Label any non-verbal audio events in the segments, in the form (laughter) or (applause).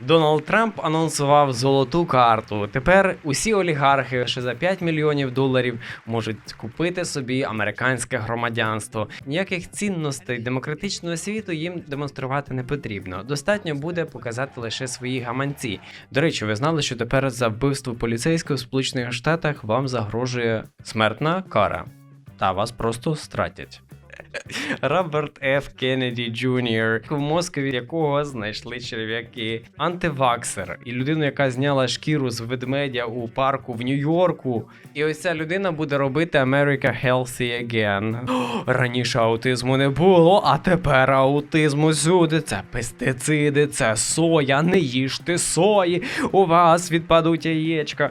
Дональд Трамп анонсував золоту карту. Тепер усі олігархи ще за 5 мільйонів доларів можуть купити собі американське громадянство. Ніяких цінностей демократичного світу їм демонструвати не потрібно. Достатньо буде показати лише свої гаманці. До речі, ви знали, що тепер за вбивство поліцейського в Сполучених Штатах вам загрожує смертна кара, та вас просто стратять. Роберт Ф. Кеннеді Джуніор, в Москві якого знайшли черв'яки, антиваксер і людину, яка зняла шкіру з ведмедя у парку в Нью-Йорку. І ось ця людина буде робити America Healthy Again. (gasps) Раніше аутизму не було, а тепер аутизму сюди. Це пестициди, це соя, не їжте сої, у вас відпадуть яєчка.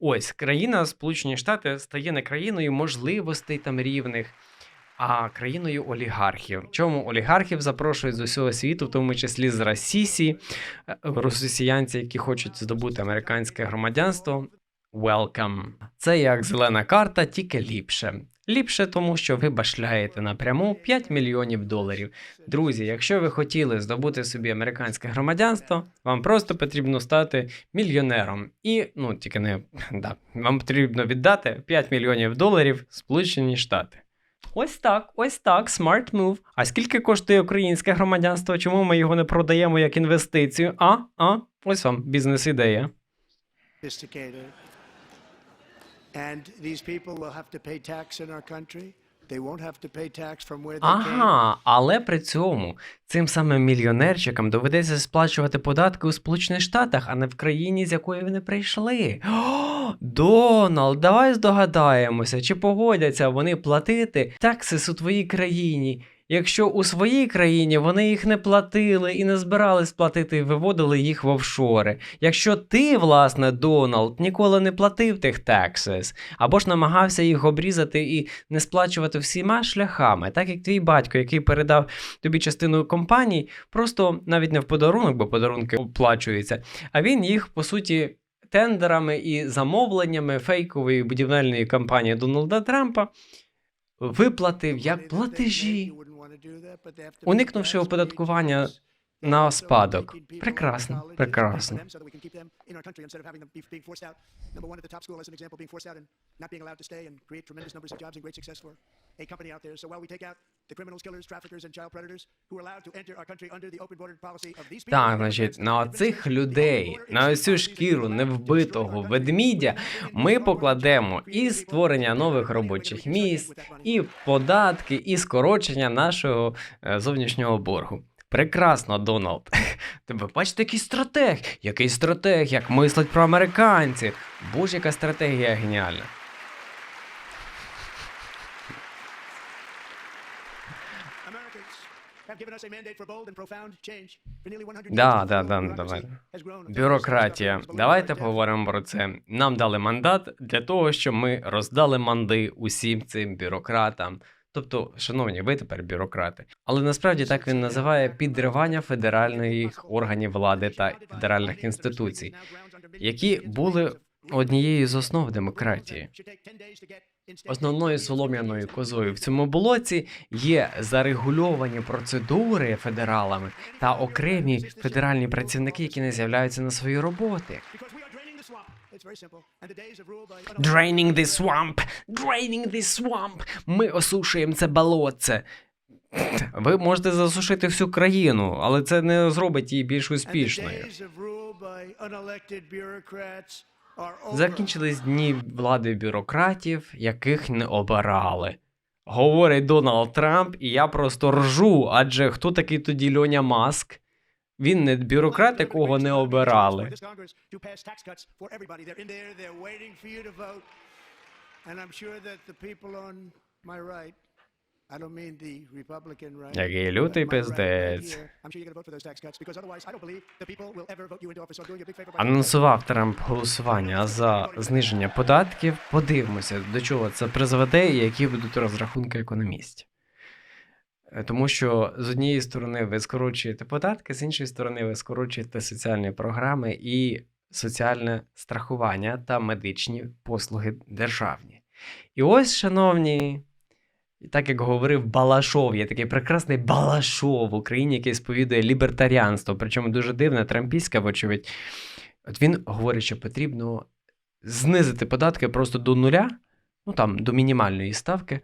Ось країна Сполучені Штати стає не країною можливостей там рівних, а країною олігархів. Чому олігархів запрошують з усього світу, в тому числі з Росісі, е, росіянці, які хочуть здобути американське громадянство. Welcome. Це як зелена карта, тільки ліпше. Ліпше, тому що ви башляєте напряму 5 мільйонів доларів. Друзі, якщо ви хотіли здобути собі американське громадянство, вам просто потрібно стати мільйонером. І, ну, тільки не (laughs) да, вам потрібно віддати 5 мільйонів доларів Сполучені Штати. Ось так, ось так, smart move. А скільки коштує українське громадянство? Чому ми його не продаємо як інвестицію? А? А? Ось вам бізнес-ідея. Ага, але при цьому цим самим мільйонерчикам доведеться сплачувати податки у Сполучених Штатах, а не в країні, з якої вони прийшли. О, Дональд, давай здогадаємося, чи погодяться вони платити таксис у твоїй країні. Якщо у своїй країні вони їх не платили і не збирались платити виводили їх в офшори. Якщо ти, власне, Дональд, ніколи не платив тих таксис, або ж намагався їх обрізати і не сплачувати всіма шляхами, так як твій батько, який передав тобі частину компаній, просто навіть не в подарунок, бо подарунки оплачуються, а він їх по суті. Тендерами і замовленнями фейкової будівельної кампанії Дональда Трампа виплатив як платежі, уникнувши оподаткування на спадок. Прекрасно, прекрасно. Так, значить, на оцих людей, на ось цю шкіру невбитого ведмідя, ми покладемо і створення нових робочих місць, і податки, і скорочення нашого е, зовнішнього боргу. Прекрасно, Дональд. (laughs) Тебе бачите, який стратег, який стратег, як мислить про американців. Боже, яка стратегія геніальна. Да, да, да, давай. Бюрократія. Давайте поговоримо про це. Нам дали мандат для того, щоб ми роздали манди усім цим бюрократам. Тобто, шановні, ви тепер бюрократи. Але насправді так він називає підривання федеральних органів влади та федеральних інституцій, які були однією з основ демократії. Основною солом'яною козою в цьому блоці є зарегульовані процедури федералами та окремі федеральні працівники, які не з'являються на свої роботи. Draining the swamp! Draining the swamp! Ми осушуємо це болотце. Ви можете засушити всю країну, але це не зробить її більш успішною. Закінчились дні влади бюрократів, яких не обирали. Говорить Дональд Трамп, і я просто ржу, адже хто такий тоді Льоня Маск? Він не бюрократ, якого не обирали. Який лютий пиздець. Анонсував Трамп голосування за зниження податків. Подивимося, до чого це призведе і які будуть розрахунки економістів. Е, Тому що з однієї сторони ви скорочуєте податки, з іншої сторони, ви скорочуєте соціальні програми і соціальне страхування та медичні послуги державні. І ось, шановні, Так як говорив Балашов, є такий прекрасний Балашов в Україні, який сповідує лібертаріанство, причому дуже дивне, трампійське, вочевидь. От він говорить, що потрібно знизити податки просто до нуля, ну там до мінімальної ставки.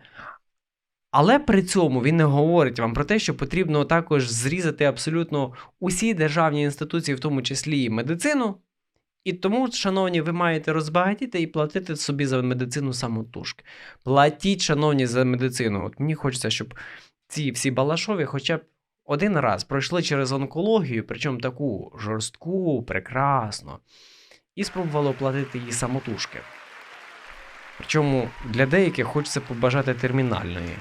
Але при цьому він не говорить вам про те, що потрібно також зрізати абсолютно усі державні інституції, в тому числі і медицину. І тому, шановні, ви маєте розбагатіти і платити собі за медицину самотужки. Платіть, шановні, за медицину. От мені хочеться, щоб ці всі балашові хоча б один раз пройшли через онкологію, причому таку жорстку, прекрасну, і спробували оплатити її самотужки. Причому для деяких хочеться побажати термінальної.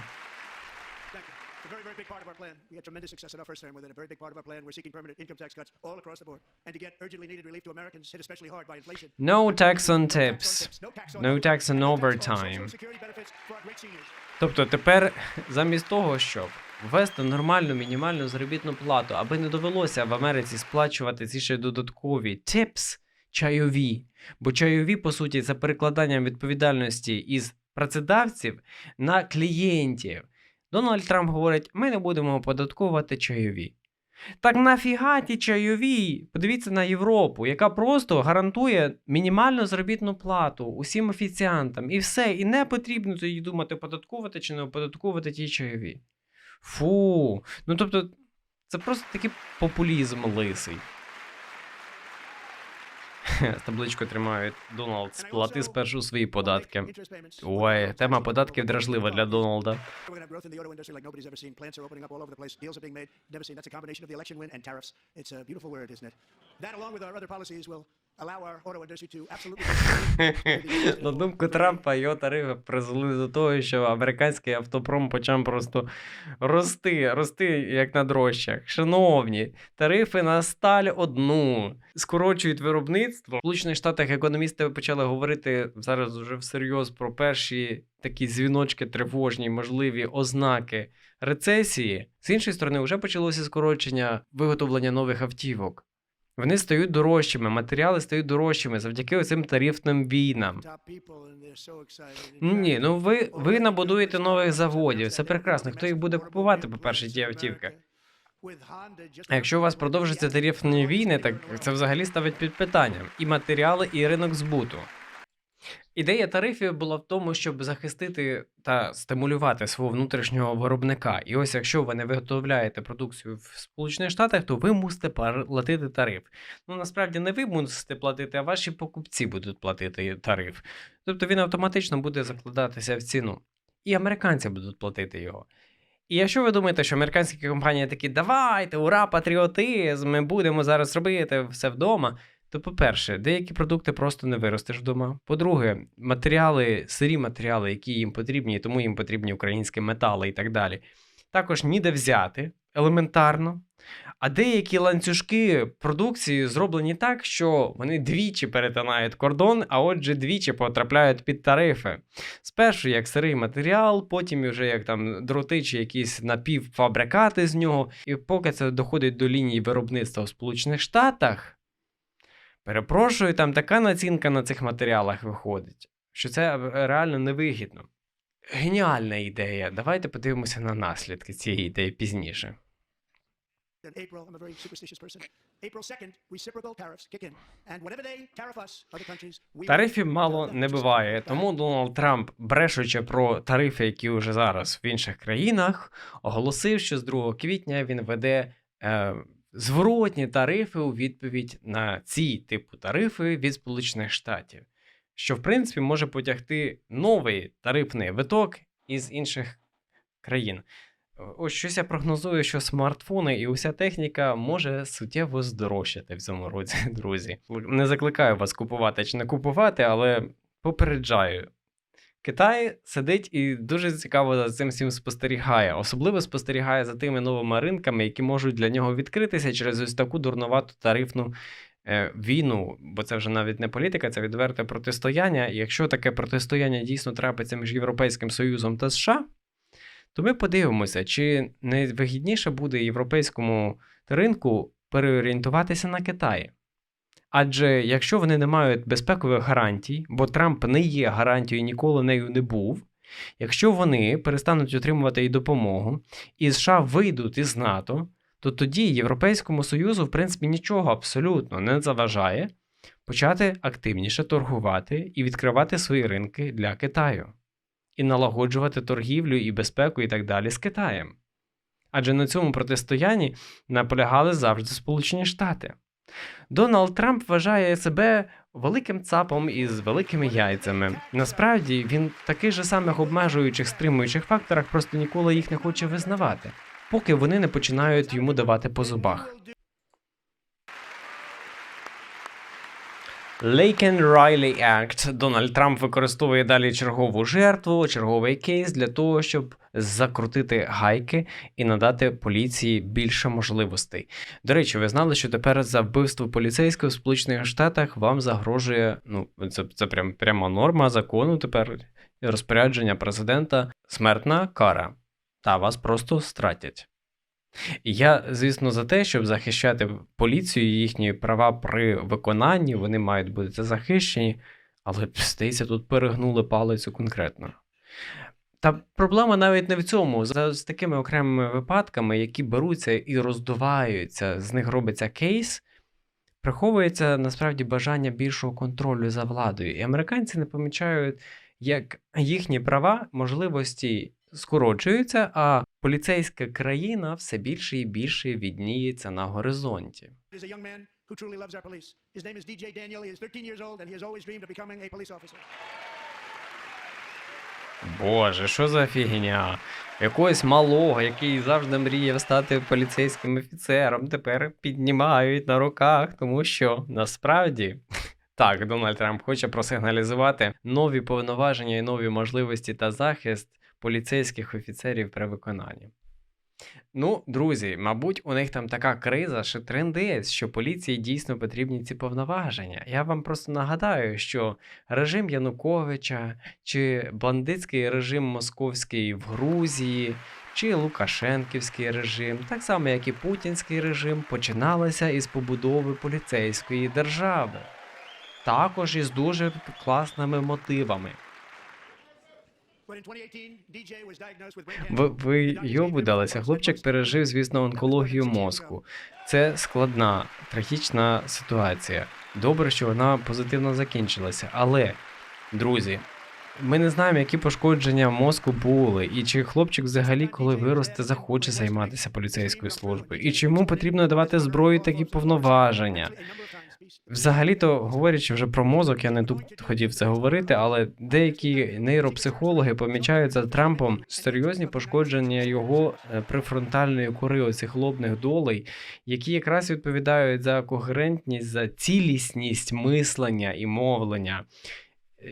Thank you. It's a very, very big part of had tremendous success in our first term with it. A very big part of our plan. We're seeking permanent income tax cuts all across the board. And to get urgently needed relief to Americans hit especially hard by inflation. No tax on tips. No tax on overtime. Тобто тепер замість того, щоб ввести нормальну мінімальну заробітну плату, аби не довелося в Америці сплачувати ці ще додаткові tips, чайові, бо чайові, по суті, це перекладання відповідальності із працедавців на клієнтів. Дональд Трамп говорить: ми не будемо оподатковувати чайові. Так нафіга ті чайові? Подивіться на Європу, яка просто гарантує мінімальну заробітну плату усім офіціантам, і все. І не потрібно тоді думати, оподатковувати чи не оподатковувати ті чайові. Фу. Ну тобто, це просто такий популізм лисий. З табличкою тримають Дональд, сплати спершу свої податки. Ой, тема податків дражлива для Дональда. That, along with our other policies, will На (laughs) (laughs) думку Трампа, його тарифи призвели до того, що американський автопром почав просто рости, рости як на дрожчах. Шановні, тарифи на сталь одну скорочують виробництво. В Сполучених Штатах економісти почали говорити зараз вже всерйоз про перші такі дзвіночки тривожні, можливі ознаки рецесії. З іншої сторони, вже почалося скорочення виготовлення нових автівок. Вони стають дорожчими, матеріали стають дорожчими завдяки цим тарифним війнам. Ну, Ні, ну ви, ви набудуєте нових заводів. Це прекрасно. Хто їх буде купувати, по-перше, ті автівки? А якщо у вас продовжаться тарифні війни, так це взагалі ставить під питанням і матеріали, і ринок збуту. Ідея тарифів була в тому, щоб захистити та стимулювати свого внутрішнього виробника. І ось якщо ви не виготовляєте продукцію в Сполучених Штатах, то ви мусите платити тариф. Ну насправді не ви мусите платити, а ваші покупці будуть платити тариф. Тобто він автоматично буде закладатися в ціну. І американці будуть платити його. І якщо ви думаєте, що американські компанії такі, давайте, ура, патріотизм, ми будемо зараз робити все вдома. То, по-перше, деякі продукти просто не виростеш вдома. По-друге, матеріали, сирі матеріали, які їм потрібні, тому їм потрібні українські метали і так далі. Також ніде взяти елементарно. А деякі ланцюжки продукції зроблені так, що вони двічі перетинають кордон, а отже, двічі потрапляють під тарифи. Спершу як сирий матеріал, потім вже як там дроти чи якісь напівфабрикати з нього. І поки це доходить до лінії виробництва в Сполучених Штатах, перепрошую, там така націнка на цих матеріалах виходить, що це реально невигідно. Геніальна ідея. Давайте подивимося на наслідки цієї ідеї пізніше. In April, I'm a very superstitious person. April 2nd, reciprocal tariffs kick in. And whenever they tariff us, other countries, we Тарифів мало не буває, тому Дональд Трамп, брешучи про тарифи, які вже зараз в інших країнах, оголосив, що з 2 квітня він веде е, зворотні тарифи у відповідь на ці типу тарифи від Сполучених Штатів, що в принципі може потягти новий тарифний виток із інших країн. Ось щось я прогнозую, що смартфони і уся техніка може суттєво здорожчати в цьому році, (laughs) друзі. Не закликаю вас купувати чи не купувати, але попереджаю. Китай сидить і дуже цікаво за цим всім спостерігає. Особливо спостерігає за тими новими ринками, які можуть для нього відкритися через ось таку дурновату тарифну е, війну. Бо це вже навіть не політика, це відверте протистояння. І якщо таке протистояння дійсно трапиться між Європейським Союзом та США, то ми подивимося, чи не вигідніше буде європейському ринку переорієнтуватися на Китай. Адже якщо вони не мають безпекових гарантій, бо Трамп не є гарантією, ніколи нею не був, Якщо вони перестануть отримувати і допомогу, і США вийдуть із НАТО, то тоді Європейському Союзу, в принципі, нічого абсолютно не заважає почати активніше торгувати і відкривати свої ринки для Китаю, і налагоджувати торгівлю і безпеку і так далі з Китаєм. Адже на цьому протистоянні наполягали завжди Сполучені Штати. Дональд Трамп вважає себе великим цапом із великими яйцями. Насправді він в таких же самих обмежуючих стримуючих факторах просто ніколи їх не хоче визнавати, поки вони не починають йому давати по зубах. Laken Riley Act. Дональд Трамп використовує далі чергову жертву, черговий кейс для того, щоб закрутити гайки і надати поліції більше можливостей. До речі, ви знали, що тепер за вбивство поліцейського в Сполучених Штатах вам загрожує, ну, це, це прям пряма норма закону тепер розпорядження президента смертна кара. Та вас просто стратять. Я, звісно, за те, щоб захищати поліцію їхні права при виконанні, вони мають бути захищені, але здається, тут перегнули палицю конкретно. Та проблема навіть не в цьому. За з такими окремими випадками, які беруться і роздуваються, з них робиться кейс, приховується насправді бажання більшого контролю за владою. І американці не помічають, як їхні права, можливості скорочуються, а поліцейська країна все більше і більше відніється на горизонті. who truly loves our police. His name is DJ Daniel. He is 13 years old, and he has always dreamed of becoming a police officer. Боже, що за фігня? Якогось малого, який завжди мріяв стати поліцейським офіцером, тепер піднімають на руках, тому що насправді. (laughs) Так, Дональд Трамп хоче просигналізувати нові повноваження і нові можливості та захист поліцейських офіцерів при виконанні. Ну, друзі, мабуть, у них там така криза, що трендець, що поліції дійсно потрібні ці повноваження. Я вам просто нагадаю, що режим Януковича, чи бандитський режим московський в Грузії, чи Лукашенківський режим, так само як і путінський режим, починалися із побудови поліцейської держави. Також із дуже класними мотивами. But in 2018, DJ was diagnosed with brain Ви, ви йобудалися. Хлопчик пережив, звісно, онкологію мозку. Це складна, трагічна ситуація. Добре, що вона позитивно закінчилася. Але, друзі, ми не знаємо, які пошкодження мозку були, і чи хлопчик взагалі, коли виросте, захоче займатися поліцейською службою, і чи йому потрібно давати зброю такі повноваження. Взагалі-то, говорячи вже про мозок, я не тут хотів це говорити, але деякі нейропсихологи помічають за Трампом серйозні пошкодження його прифронтальної префронтальної кори, оцих лобних долей, які якраз відповідають за когерентність, за цілісність мислення і мовлення.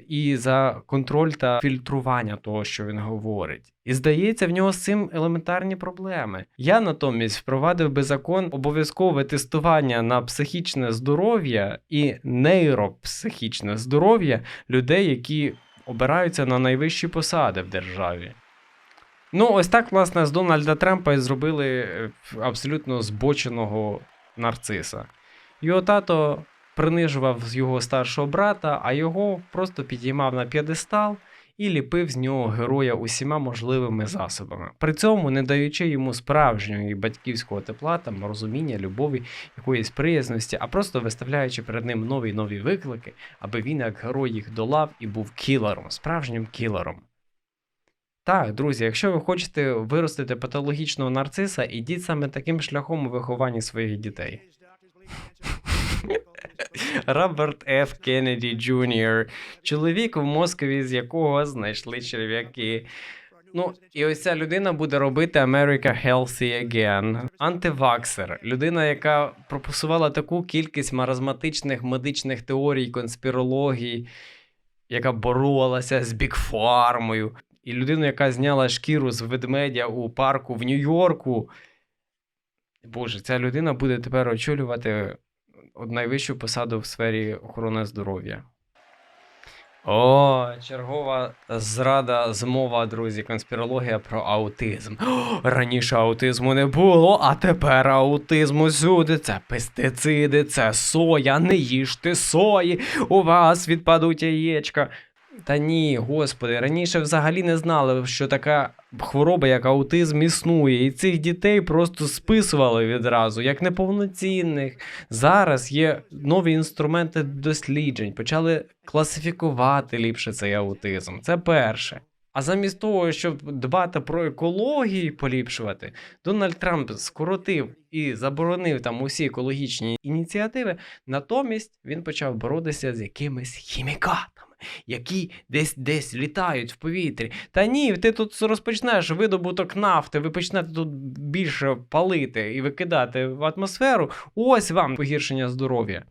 І за контроль та фільтрування того, що він говорить. І здається, в нього з цим елементарні проблеми. Я натомість впровадив би закон обов'язкове тестування на психічне здоров'я і нейропсихічне здоров'я людей, які обираються на найвищі посади в державі. Ну, ось так, власне, з Дональда Трампа і зробили е, абсолютно збоченого нарциса. Його тато принижував його старшого брата, а його просто підіймав на п'єдестал і ліпив з нього героя усіма можливими засобами, при цьому не даючи йому справжнього і батьківського тепла, там розуміння, любові, якоїсь приязності, а просто виставляючи перед ним нові нові виклики, аби він як герой їх долав і був кілером, справжнім кілером. Так, друзі, якщо ви хочете виростити патологічного нарциса, ідіть саме таким шляхом у вихованні своїх дітей. (laughs) Роберт Ф. Кеннеді Джр., чоловік в Москві, з якого знайшли черв'яки. Ну, і ось ця людина буде робити America Healthy Again. Антиваксер. Людина, яка прописувала таку кількість маразматичних медичних теорій, конспірологій, яка боролася з бікфармою. І людина, яка зняла шкіру з ведмедя у парку в Нью-Йорку. Боже, ця людина буде тепер очолювати найвищу посаду в сфері охорони здоров'я. О, чергова зрада, змова, друзі, конспірологія про аутизм. О, раніше аутизму не було, а тепер аутизм усюди. Це пестициди, це соя, не їжте сої, у вас відпадуть яєчка. Та ні, господи, раніше взагалі не знали, що така хвороба, як аутизм, існує, і цих дітей просто списували відразу, як неповноцінних. Зараз є нові інструменти досліджень, почали класифікувати ліпше цей аутизм. Це перше. А замість того, щоб дбати про екологію поліпшувати, Дональд Трамп скоротив і заборонив там усі екологічні ініціативи. Натомість він почав боротися з якимись хімікатами, які десь десь літають в повітрі. Та ні, ти тут розпочнеш видобуток нафти, ви почнете тут більше палити і викидати в атмосферу. Ось вам погіршення здоров'я.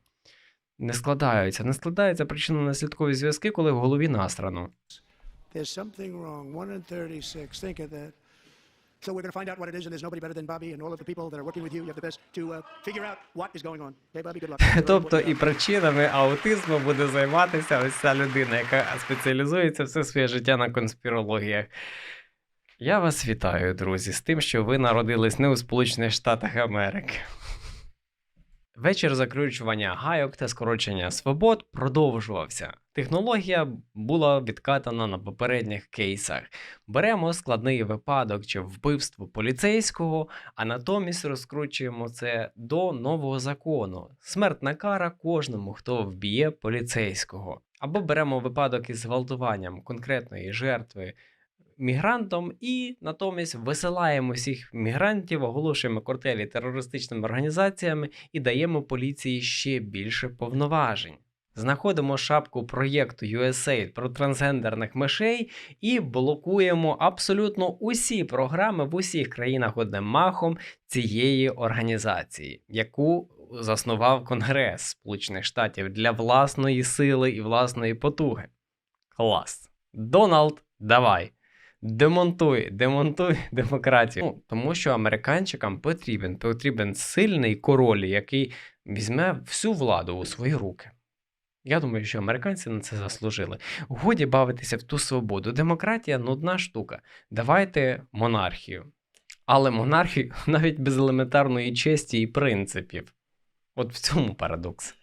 Не складаються, не складаються причинно-наслідкові зв'язки, коли в голові насрано. There's something wrong. 1 in 36. Think of that. So we're going to find out what it is, and there's nobody better than Bobby and all of the people that are working with you. You have the best to uh, figure out what is going on. Okay, Bobby, good luck. (laughs) Тобто і причинами аутизму буде займатися ось ця людина, яка спеціалізується все своє життя на конспірологіях. Я вас вітаю, друзі, з тим, що ви народились не у Сполучених Штатах Америки. Вечір закручування гайок та скорочення свобод продовжувався. Технологія була відкатана на попередніх кейсах. Беремо складний випадок чи вбивство поліцейського, а натомість розкручуємо це до нового закону. Смертна кара кожному, хто вб'є поліцейського. Або беремо випадок із зґвалтуванням конкретної жертви мігрантом і натомість висилаємо всіх мігрантів, оголошуємо картелі терористичними організаціями і даємо поліції ще більше повноважень. Знаходимо шапку проєкту USAID про трансгендерних мишей і блокуємо абсолютно усі програми в усіх країнах одним махом цієї організації, яку заснував Конгрес Сполучених Штатів для власної сили і власної потуги. Клас. Дональд, давай. Демонтуй, демонтуй (laughs) демократію. Ну, тому що американчикам потрібен, потрібен сильний король, який візьме всю владу у свої руки. Я думаю, що американці на це заслужили. Годі бавитися в ту свободу. Демократія нудна штука. Давайте монархію. Але монархію (laughs) навіть без елементарної честі і принципів. От в цьому парадокс.